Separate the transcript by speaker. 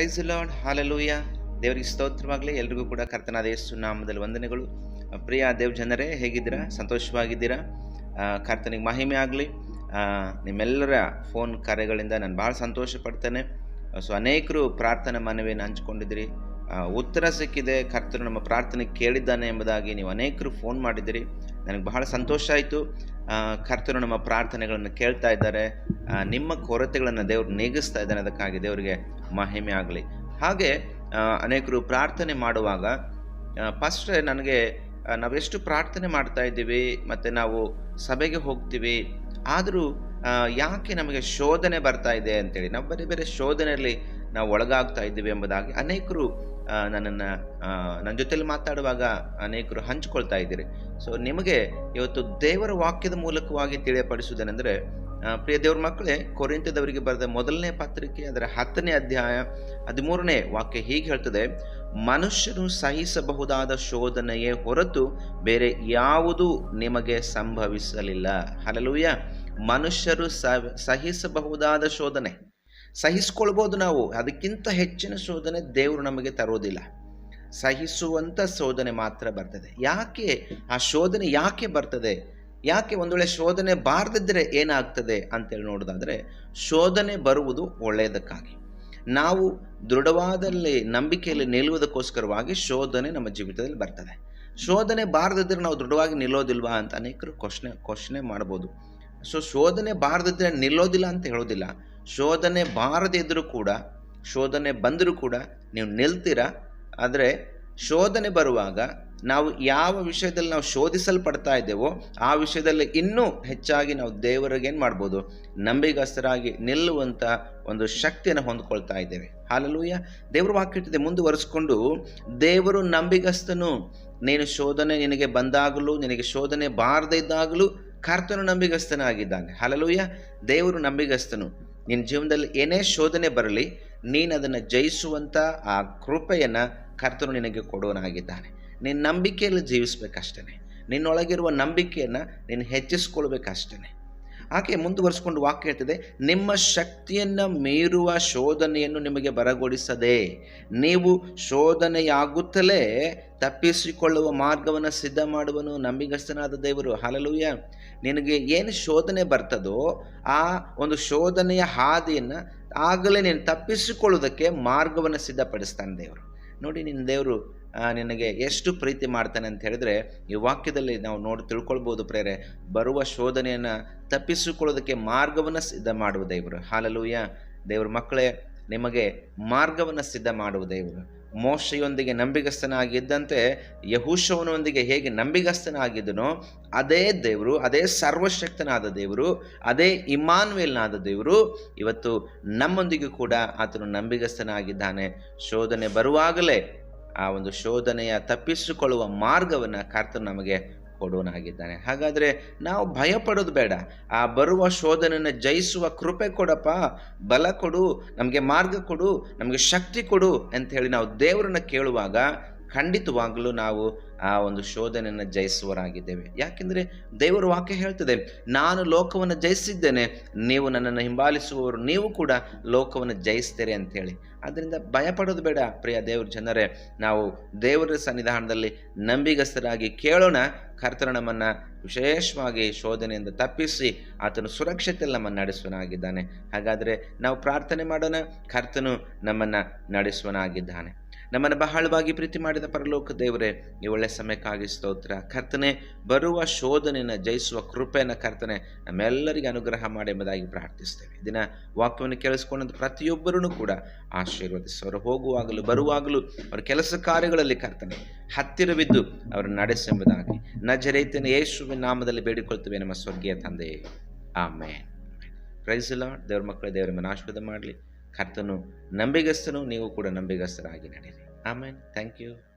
Speaker 1: Price lord hallelujah ದೇವರಿಗೆ ಸ್ತೋತ್ರವಾಗಲಿ. ಎಲ್ರಿಗೂ ಕೂಡ ಕರ್ತನಾದ ಯೇಸು ನಾಮದಲ್ಲಿ ವಂದನೆಗಳು. ಪ್ರಿಯ ದೇವ್ ಜನರೇ, ಹೇಗಿದ್ದೀರಾ? ಸಂತೋಷವಾಗಿದ್ದೀರಾ? ಕರ್ತನಿಗೆ ಮಹಿಮೆ ಆಗಲಿ. ನಿಮ್ಮೆಲ್ಲರ ಫೋನ್ ಕರೆಗಳಿಂದ ನಾನು ಭಾಳ ಸಂತೋಷ ಪಡ್ತೇನೆ ಸೊ ಅನೇಕರು ಪ್ರಾರ್ಥನೆ ಮನವಿಯನ್ನು ಹಂಚ್ಕೊಂಡಿದ್ದೀರಿ. ಉತ್ತರ ಸಿಕ್ಕಿದೆ. ಕರ್ತನು ನಮ್ಮ ಪ್ರಾರ್ಥನೆ ಕೇಳಿದ್ದಾನೆ ಎಂಬುದಾಗಿ ನೀವು ಅನೇಕರು ಫೋನ್ ಮಾಡಿದ್ದೀರಿ. ನನಗೆ ಬಹಳ ಸಂತೋಷ ಆಯಿತು. ಕರ್ತನು ನಮ್ಮ ಪ್ರಾರ್ಥನೆಗಳನ್ನು ಕೇಳ್ತಾ ಇದ್ದಾರೆ. ನಿಮ್ಮ ಕೊರತೆಗಳನ್ನು ದೇವರು ನೀಗಿಸ್ತಾ ಇದ್ದಾನೆ. ಅದಕ್ಕಾಗಿ ದೇವರಿಗೆ ಮಹಿಮೆ ಆಗಲಿ. ಹಾಗೆ ಅನೇಕರು ಪ್ರಾರ್ಥನೆ ಮಾಡುವಾಗ ಫಸ್ಟ್ ನನಗೆ ನಾವೆಷ್ಟು ಪ್ರಾರ್ಥನೆ ಮಾಡ್ತಾ ಇದ್ದೀವಿ, ಮತ್ತು ನಾವು ಸಭೆಗೆ ಹೋಗ್ತೀವಿ, ಆದರೂ ಯಾಕೆ ನಮಗೆ ಶೋಧನೆ ಬರ್ತಾ ಇದೆ ಅಂತೇಳಿ. ನಾವು ಬೇರೆ ಬೇರೆ ಶೋಧನೆಯಲ್ಲಿ ನಾವು ಒಳಗಾಗ್ತಾ ಇದ್ದೇವೆ ಎಂಬುದಾಗಿ ಅನೇಕರು ನನ್ನನ್ನು ನನ್ನ ಜೊತೆಯಲ್ಲಿ ಮಾತಾಡುವಾಗ ಅನೇಕರು ಹಂಚಿಕೊಳ್ತಾ ಇದ್ದೀರಿ. ಸೊ ನಿಮಗೆ ಇವತ್ತು ದೇವರ ವಾಕ್ಯದ ಮೂಲಕವಾಗಿ ತಿಳಿಯಪಡಿಸುವುದೇನೆಂದರೆ ಪ್ರಿಯ ದೇವ್ರ ಮಕ್ಕಳೇ ಕೊರಿಂತದವರಿಗೆ ಬರೆದ ಮೊದಲನೇ ಪತ್ರಿಕೆ, ಅದರ ಹತ್ತನೇ ಅಧ್ಯಾಯ, ಹದಿಮೂರನೇ ವಾಕ್ಯ ಹೀಗೆ ಹೇಳ್ತದೆ, ಮನುಷ್ಯನು ಸಹಿಸಬಹುದಾದ ಶೋಧನೆಯೇ ಹೊರತು ಬೇರೆ ಯಾವುದೂ ನಿಮಗೆ ಸಂಭವಿಸಲಿಲ್ಲ. ಹಲಲುಯ್ಯ ಮನುಷ್ಯರು ಸಹ- ಸಹಿಸಬಹುದಾದ ಶೋಧನೆ. ಸಹಿಸ್ಕೊಳ್ಬೋದು ನಾವು. ಅದಕ್ಕಿಂತ ಹೆಚ್ಚಿನ ಶೋಧನೆ ದೇವರು ನಮಗೆ ತರೋದಿಲ್ಲ. ಸಹಿಸುವಂಥ ಶೋಧನೆ ಮಾತ್ರ ಬರ್ತದೆ. ಯಾಕೆ ಆ ಶೋಧನೆ ಯಾಕೆ ಬರ್ತದೆ? ಯಾಕೆ ಒಂದು ವೇಳೆ ಶೋಧನೆ ಬಾರದಿದ್ದರೆ ಏನಾಗ್ತದೆ ಅಂತೇಳಿ ನೋಡೋದಾದರೆ, ಶೋಧನೆ ಬರುವುದು ಒಳ್ಳೆಯದಕ್ಕಾಗಿ. ನಾವು ದೃಢವಾದಲ್ಲಿ ನಂಬಿಕೆಯಲ್ಲಿ ನಿಲ್ಲುವುದಕ್ಕೋಸ್ಕರವಾಗಿ ಶೋಧನೆ ನಮ್ಮ ಜೀವಿತದಲ್ಲಿ ಬರ್ತದೆ. ಶೋಧನೆ ಬಾರದಿದ್ದರೆ ನಾವು ದೃಢವಾಗಿ ನಿಲ್ಲೋದಿಲ್ವಾ ಅಂತ ಅನೇಕರು ಕ್ವಶ್ನೆ ಕ್ವಶ್ನೆ ಮಾಡ್ಬೋದು. ಸೊ ಶೋಧನೆ ಬಾರದಿದ್ದರೆ ನಿಲ್ಲೋದಿಲ್ಲ ಅಂತ ಹೇಳೋದಿಲ್ಲ. ಶೋಧನೆ ಬಾರದಿದ್ದರೂ ಕೂಡ, ಶೋಧನೆ ಬಂದರೂ ಕೂಡ ನೀವು ನಿಲ್ತೀರಾ? ಆದರೆ ಶೋಧನೆ ಬರುವಾಗ ನಾವು ಯಾವ ವಿಷಯದಲ್ಲಿ ನಾವು ಶೋಧಿಸಲ್ಪಡ್ತಾ ಇದ್ದೇವೋ, ಆ ವಿಷಯದಲ್ಲಿ ಇನ್ನೂ ಹೆಚ್ಚಾಗಿ ನಾವು ದೇವರಿಗೆ ಏನು ಮಾಡ್ಬೋದು? ನಂಬಿಗಸ್ತರಾಗಿ ನಿಲ್ಲುವಂಥ ಒಂದು ಶಕ್ತಿಯನ್ನು ಹೊಂದ್ಕೊಳ್ತಾ ಇದ್ದೇವೆ. ಹಾಲಲೂಯ. ದೇವರು ವಾಕ್ಯಟ್ಟಿದೆ ಮುಂದುವರೆಸ್ಕೊಂಡು ಮುಂದುವರಿಸ್ಕೊಂಡು, ದೇವರು ನಂಬಿಗಸ್ತನು. ನೀನು ಶೋಧನೆ ನಿನಗೆ ಬಂದಾಗಲೂ, ನಿನಗೆ ಶೋಧನೆ ಬಾರದೇ ಇದ್ದಾಗಲೂ ಕರ್ತನು ನಂಬಿಗಸ್ತನಾಗಿದ್ದಾನೆ. ಹಾಲಲೂಯ. ದೇವರು ನಂಬಿಗಸ್ತನು. ನಿನ್ನ ಜೀವನದಲ್ಲಿ ಏನೇ ಶೋಧನೆ ಬರಲಿ, ನೀನು ಅದನ್ನು ಜಯಿಸುವಂಥ ಆ ಕೃಪೆಯನ್ನು ಕರ್ತನು ನಿನಗೆ ಕೊಡೋನಾಗಿದ್ದಾನೆ ನಿನ್ನ ನಂಬಿಕೆಯಲ್ಲಿ ಜೀವಿಸ್ಬೇಕಷ್ಟೇ ನಿನ್ನೊಳಗಿರುವ ನಂಬಿಕೆಯನ್ನು ನೀನು ಹೆಚ್ಚಿಸ್ಕೊಳ್ಬೇಕಷ್ಟೇ ಆಕೆ ಮುಂದುವರಿಸ್ಕೊಂಡು ವಾಕ್ಯ ಹೇಳ್ತದೆ, ನಿಮ್ಮ ಶಕ್ತಿಯನ್ನು ಮೀರುವ ಶೋಧನೆಯನ್ನು ನಿಮಗೆ ಬರಗೊಳಿಸದೆ ನೀವು ಶೋಧನೆಯಾಗುತ್ತಲೇ ತಪ್ಪಿಸಿಕೊಳ್ಳುವ ಮಾರ್ಗವನ್ನು ಸಿದ್ಧ ಮಾಡುವನು ನಂಬಿಗಸ್ತನಾದ ದೇವರು. ಹಲಲುಯ್ಯ ನಿನಗೆ ಏನು ಶೋಧನೆ ಬರ್ತದೋ, ಆ ಒಂದು ಶೋಧನೆಯ ಹಾದಿಯನ್ನು ಆಗಲೇ ನೀನು ತಪ್ಪಿಸಿಕೊಳ್ಳುವುದಕ್ಕೆ ಮಾರ್ಗವನ್ನು ಸಿದ್ಧಪಡಿಸ್ತಾನೆ ದೇವರು. ನೋಡಿ ನಿನ್ನ ದೇವರು ನಿನಗೆ ಎಷ್ಟು ಪ್ರೀತಿ ಮಾಡ್ತಾನೆ ಅಂತ ಹೇಳಿದ್ರೆ, ಈ ವಾಕ್ಯದಲ್ಲಿ ನಾವು ನೋಡಿ ತಿಳ್ಕೊಳ್ಬೋದು ಪ್ರೇರೆ, ಬರುವ ಶೋಧನೆಯನ್ನು ತಪ್ಪಿಸಿಕೊಳ್ಳೋದಕ್ಕೆ ಮಾರ್ಗವನ್ನು ಸಿದ್ಧ ಮಾಡುವ ದೇವರು. ಹಾಲಲೂಯ. ದೇವರ ಮಕ್ಕಳೇ, ನಿಮಗೆ ಮಾರ್ಗವನ್ನು ಸಿದ್ಧ ಮಾಡುವ ದೇವರು. ಮೋಶೆಯೊಂದಿಗೆ ನಂಬಿಗಸ್ತನಾಗಿದ್ದಂತೆ ಯಹೂಶವನೊಂದಿಗೆ ಹೇಗೆ ನಂಬಿಗಸ್ತನಾಗಿದ್ದನೋ, ಅದೇ ದೇವರು, ಅದೇ ಸರ್ವಶಕ್ತನಾದ ದೇವರು, ಅದೇ ಇಮಾನ್ವೇಲ್ನಾದ ದೇವರು. ಇವತ್ತು ನಮ್ಮೊಂದಿಗೂ ಕೂಡ ಆತನು ನಂಬಿಗಸ್ತನಾಗಿದ್ದಾನೆ. ಶೋಧನೆ ಬರುವಾಗಲೇ ಆ ಒಂದು ಶೋಧನೆಯ ತಪ್ಪಿಸಿಕೊಳ್ಳುವ ಮಾರ್ಗವನ್ನು ಕರ್ತನು ನಮಗೆ ಕೊಡೋನಾಗಿದ್ದಾನೆ ಹಾಗಾದರೆ ನಾವು ಭಯ ಪಡೋದು ಬೇಡ. ಆ ಬರುವ ಶೋಧನೆಯನ್ನು ಜಯಿಸುವ ಕೃಪೆ ಕೊಡಪ್ಪ. ಬಲ ಕೊಡು, ನಮಗೆ ಮಾರ್ಗ ಕೊಡು, ನಮಗೆ ಶಕ್ತಿ ಕೊಡು ಅಂತ ಹೇಳಿ ನಾವು ದೇವರನ್ನ ಕೇಳುವಾಗ ಖಂಡಿತವಾಗಲೂ ನಾವು ಆ ಒಂದು ಶೋಧನೆಯನ್ನು ಜಯಿಸುವರಾಗಿದ್ದೇವೆ ಯಾಕೆಂದರೆ ದೇವರ ವಾಕ್ಯ ಹೇಳ್ತದೆ, ನಾನು ಲೋಕವನ್ನು ಜಯಿಸಿದ್ದೇನೆ, ನೀವು ನನ್ನನ್ನು ಹಿಂಬಾಲಿಸುವವರು ನೀವು ಕೂಡ ಲೋಕವನ್ನು ಜಯಿಸ್ತೀರಿ ಅಂತೇಳಿ ಆದ್ದರಿಂದ ಭಯಪಡೋದು ಬೇಡ ಪ್ರಿಯ ದೇವ್ರ ಜನರೇ, ನಾವು ದೇವರ ಸನ್ನಿಧಾನದಲ್ಲಿ ನಂಬಿಗಸ್ತರಾಗಿ ಕೇಳೋಣ, ಕರ್ತನ ನಮ್ಮನ್ನು ವಿಶೇಷವಾಗಿ ಶೋಧನೆಯಿಂದ ತಪ್ಪಿಸಿ ಆತನು ಸುರಕ್ಷತೆಯಲ್ಲಿ ನಮ್ಮನ್ನು ನಡೆಸುವನಾಗಿದ್ದಾನೆ ಹಾಗಾದರೆ ನಾವು ಪ್ರಾರ್ಥನೆ ಮಾಡೋಣ, ಕರ್ತನು ನಮ್ಮನ್ನು ನಡೆಸುವನಾಗಿದ್ದಾನೆ ನಮ್ಮನ್ನು ಬಹಳವಾಗಿ ಪ್ರೀತಿ ಮಾಡಿದ ಪರಲೋಕ ದೇವರೇ, ಈ ಒಳ್ಳೆ ಸಮಯಕ್ಕಾಗಿ ಸ್ತೋತ್ರ. ಕರ್ತನೆ, ಬರುವ ಶೋಧನೆಯನ್ನು ಜಯಿಸುವ ಕೃಪೆಯನ್ನು ಕರ್ತನೆ, ನಮ್ಮೆಲ್ಲರಿಗೆ ಅನುಗ್ರಹ ಮಾಡಿ ಎಂಬುದಾಗಿ ಪ್ರಾರ್ಥಿಸ್ತೇವೆ. ದಿನ ವಾಕ್ಯವನ್ನು ಕೇಳಿಸ್ಕೊಂಡಂತ ಪ್ರತಿಯೊಬ್ಬರೂ ಕೂಡ ಆಶೀರ್ವದಿಸುವರು. ಹೋಗುವಾಗಲೂ, ಬರುವಾಗಲೂ ಅವರ ಕೆಲಸ ಕಾರ್ಯಗಳಲ್ಲಿ ಕರ್ತನೆ, ಹತ್ತಿರವಿದ್ದು ಅವರನ್ನು ನಡೆಸೆಂಬುದಾಗಿ ನಜರೇತಿನ ಯೇಸುವಿನ ನಾಮದಲ್ಲಿ ಬೇಡಿಕೊಳ್ತೇವೆ ನಮ್ಮ ಸ್ವರ್ಗೀಯ ತಂದೆ. ಆಮೇನ್. ಪ್ರೈಸ್ ಇಲ್ಲ ದೇವ್ರ ಮಕ್ಕಳ, ದೇವರ ಆಶೀರ್ವಾದ ಮಾಡಲಿ. ಕರ್ತನು ನಂಬಿಗಸ್ತನು, ನೀವು ಕೂಡ ನಂಬಿಗಸ್ತರಾಗಿ ನಡೀರಿ ಆಮೇನ್. Thank you